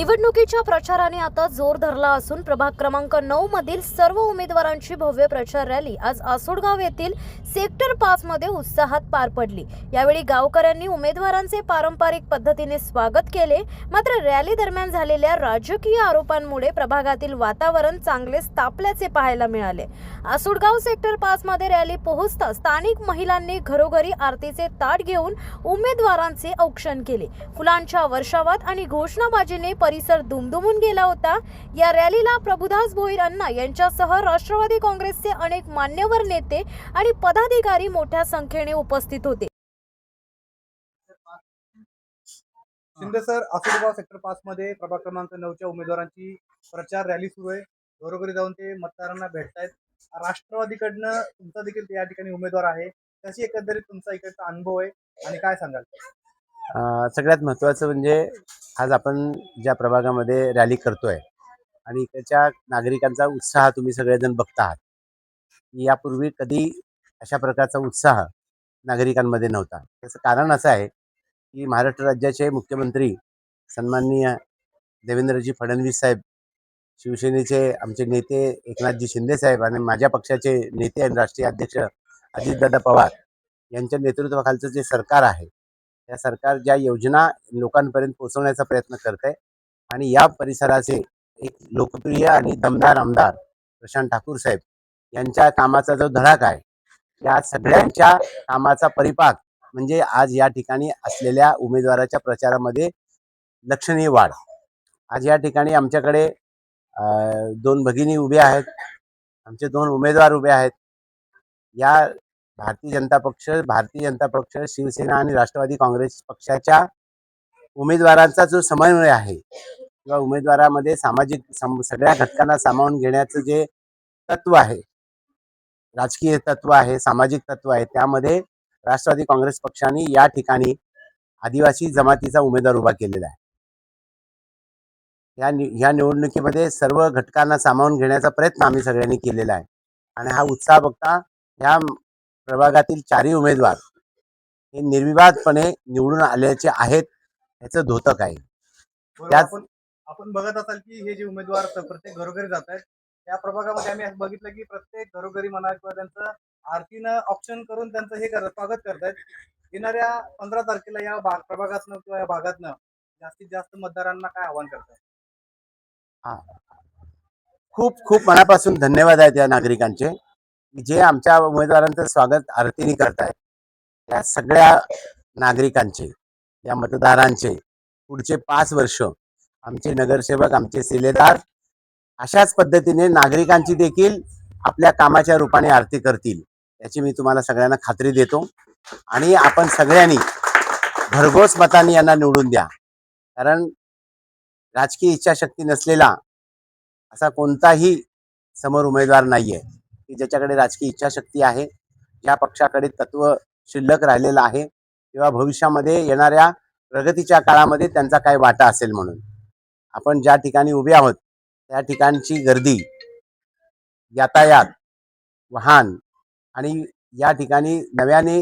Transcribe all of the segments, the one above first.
निवडणुकीच्या प्रचाराने आता जोर धरला असून प्रभाग क्रमांक नऊ मधील सर्व उमेदवारांची भव्य प्रचार रॅली आज आसोडगाव येथील सेक्टर पाच मध्ये उत्साहात पार पडली. यावेळी गावकऱ्यांनी उमेदवारांचे पारंपरिक पद्धतीने स्वागत केले. मात्र रॅली दरम्यान झालेल्या राजकीय आरोपांमुळे प्रभागातील वातावरण चांगलेच तापल्याचे पाहायला मिळाले. आसोडगाव सेक्टर पाच मध्ये रॅली पोहोचता स्थानिक महिलांनी घरोघरी आरतीचे ताट घेऊन उमेदवारांचे औक्षण केले. फुलांच्या वर्षावात आणि घोषणाबाजीने परिसर दुमदुमून गेला होता. या रॅलीला प्रभुदास भोईर अण्णा यांच्यासह राष्ट्रवादी काँग्रेसचे अनेक मान्यवर नेते आणि पदाधिकारी मोठ्या संख्येने उपस्थित होते. शिंदे सर आसुरगाव सेक्टर पाच मध्ये प्रभाग क्रमांक नऊच्या उमेदवारांची प्रचार रॅली सुरू आहे. घरोघरी जाऊन ते मतदारांना भेटतायत. राष्ट्रवादीकडनं तुमचा देखील या ठिकाणी उमेदवार आहे. कशी एकंदरीत तुमचा इकडचा अनुभव आहे आणि काय सांगाल? सगळ्यात महत्त्वाचं म्हणजे आज आपण ज्या प्रभागामध्ये रॅली करतोय आणि इकडच्या नागरिकांचा उत्साह तुम्ही सगळेजण बघता आहात यापूर्वी कधी अशा प्रकारचा उत्साह नागरिकांमध्ये नव्हता. त्याचं कारण असं आहे की महाराष्ट्र राज्याचे मुख्यमंत्री सन्माननीय देवेंद्रजी फडणवीस साहेब शिवसेनेचे आमचे नेते एकनाथजी शिंदे साहेब आणि माझ्या पक्षाचे नेते आणि राष्ट्रीय अध्यक्ष अजितदादा पवार यांच्या नेतृत्वाखालचं जे सरकार आहे या सरकार ज्या योजना लोकांपर्यंत पोहोचवण्याचा प्रयत्न करत आहे आणि या परिसराचे एक लोकप्रिय आणि दमदार आमदार प्रशांत ठाकूर साहेब यांच्या कामाचा जो धडाका आहे या सगळ्यांच्या कामाचा परिपाक म्हणजे आज या ठिकाणी असलेल्या उमेदवाराच्या प्रचारामध्ये लक्षणीय वाढ. आज या ठिकाणी आमच्याकडे दोन भगिनी उभ्या आहेत. आमचे दोन उमेदवार उभे आहेत. या भारतीय जनता पक्ष भारतीय जनता पक्ष शिवसेना आणि राष्ट्रवादी काँग्रेस पक्षाच्या उमेदवारांचा जो समन्वय आहे किंवा उमेदवारामध्ये सामाजिक सम सगळ्या घटकांना सामावून घेण्याचं जे तत्व आहे राजकीय तत्व आहे सामाजिक तत्व आहे त्यामध्ये राष्ट्रवादी काँग्रेस पक्षाने या ठिकाणी आदिवासी जमातीचा उमेदवार उभा केलेला आहे. या नि ह्या निवडणुकीमध्ये सर्व घटकांना सामावून घेण्याचा प्रयत्न आम्ही सगळ्यांनी केलेला आहे. आणि हा उत्साह बघता ह्या प्रभागातील चारही उमेदवार हे निर्विवादपणे निवडून आल्याचे आहेत याचं द्योतक आहे. त्याच- आपण आपण बघत असाल की हे जे उमेदवार प्रत्येक घरोघरी जात आहेत त्या प्रभागामध्ये आम्ही असं बघितलं की प्रत्येक घरोघरी म्हणा किंवा त्यांचं आरतीनं ऑप्शन करून त्यांचं हे कर स्वागत करतायत. येणाऱ्या पंधरा तारखेला या भाग प्रभागातनं किंवा या भागातनं जास्तीत जास्त मतदारांना काय आव्हान करताय? खूप खूप मनापासून धन्यवाद आहेत या नागरिकांचे. जे आमच्या उमेदवारांचं स्वागत आरतीने करतायत त्या सगळ्या नागरिकांचे या मतदारांचे पुढचे पाच वर्ष आमचे नगरसेवक आमचे सिलेदार अशाच पद्धतीने नागरिकांची देखील आपल्या कामाच्या रूपाने आरती करतील याची मी तुम्हाला सगळ्यांना खात्री देतो. आणि आपण सगळ्यांनी भरघोस मताने यांना निवडून द्या. कारण राजकीय इच्छाशक्ती नसलेला असा कोणताही समोर उमेदवार नाहीये. की ज्याच्याकडे राजकीय इच्छाशक्ती आहे ज्या पक्षाकडे तत्व शिल्लक राहिलेलं आहे किंवा भविष्यामध्ये येणाऱ्या प्रगतीच्या काळामध्ये त्यांचा काय वाटा असेल म्हणून. आपण ज्या ठिकाणी उभे आहोत त्या ठिकाणची गर्दी यातायात वाहन आणि या ठिकाणी नव्याने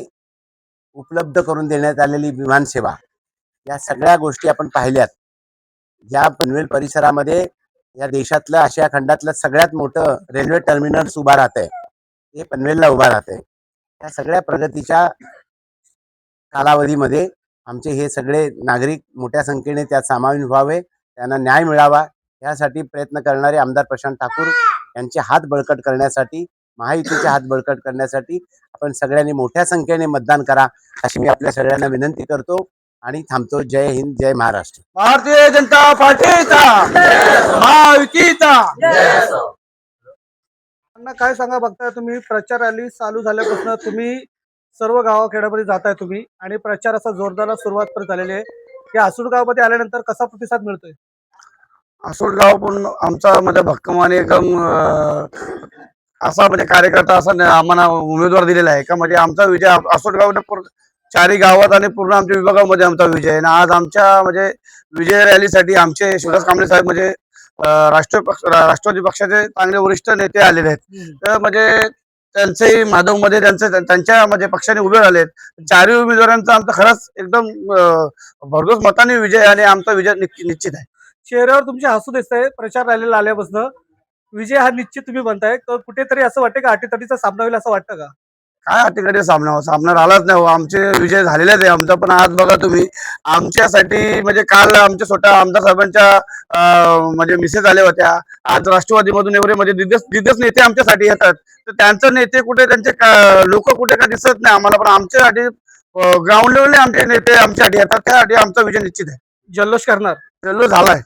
उपलब्ध करून देण्यात आलेली विमानसेवा या सगळ्या गोष्टी आपण पाहिल्यात. या पनवेल परिसरामध्ये या देशातलं आशिया खंडातलं सगळ्यात मोठं रेल्वे टर्मिनल्स उभा राहत आहे ते पनवेलला उभा राहत आहे या सगळ्या प्रगतीच्या कालावधीमध्ये आमचे हे सगळे नागरिक मोठ्या संख्येने त्यात सामावून व्हावे त्यांना न्याय मिळावा यासाठी प्रयत्न करणारे आमदार प्रशांत ठाकूर यांचे हात बळकट करण्यासाठी महायुतीचे हात बळकट करण्यासाठी आपण सगळ्यांनी मोठ्या संख्येने मतदान करा अशी मी आपल्या सगळ्यांना विनंती करतो. आणि थांबतो. जय हिंद जय महाराष्ट्र. भारतीय जनता पार्टीचा महायुतीचा. त्यांना काय सांगा बघताय तुम्ही प्रचार रॅली चालू झाल्यापासून तुम्ही सर्व गावाखेड्यामध्ये जाताय तुम्ही आणि प्रचाराचा जोरदार सुरुवात पण झालेली आहे. या आसूड गावामध्ये आल्यानंतर कसा प्रतिसाद मिळतोय? आसोडगाव पण आमचा म्हणजे भक्कमाने एकदम असा म्हणजे कार्यकर्ता असा आम्हाला उमेदवार दिलेला आहे. का म्हणजे आमचा विजय आसोडगाव चारही गावात आणि पूर्ण आमच्या विभागामध्ये आमचा विजय आहे. आणि आज आमच्या म्हणजे विजय रॅलीसाठी आमचे शिवदास कांबळे साहेब म्हणजे राष्ट्रीय पक्ष राष्ट्रवादी पक्षाचे चांगले वरिष्ठ नेते आलेले आहेत. तर म्हणजे त्यांचेही माधवमध्ये त्यांचे त्यांच्या म्हणजे पक्षाने उभे राहिले चारही उमेदवारांचा आमचा खरंच एकदम भरघोस मताने विजय आणि आमचा विजय निश्चित आहे. चेहऱ्यावर तुमचे हसू दिसतंय प्रचार रॅलीला आल्यापासून. विजय हा निश्चित तुम्ही म्हणताय तर कुठेतरी असं वाटतं का अटीतटीचा सामना होईल असं वाटतं का? काय अटीकडे सामना? हो सामना राहिलाच नाही हो. आमचे विजय झालेलेच आहे आमचा पण आज बघा तुम्ही आमच्यासाठी म्हणजे काल आमच्या स्वतः आमदार साहेबांच्या म्हणजे मिसेस आल्या होत्या. आज राष्ट्रवादीमधून एवढे म्हणजे दिग्गज दिग्गज नेते आमच्यासाठी येतात. तर त्यांचं नेते कुठे त्यांचे लोक कुठे का दिसत नाही आम्हाला. पण आमच्यासाठी ग्राउंड लेवलले आमचे नेते आमच्यासाठी येतात. त्यासाठी आमचा विजय निश्चित आहे. जल्लोष करणार. जल्लोष झालाय.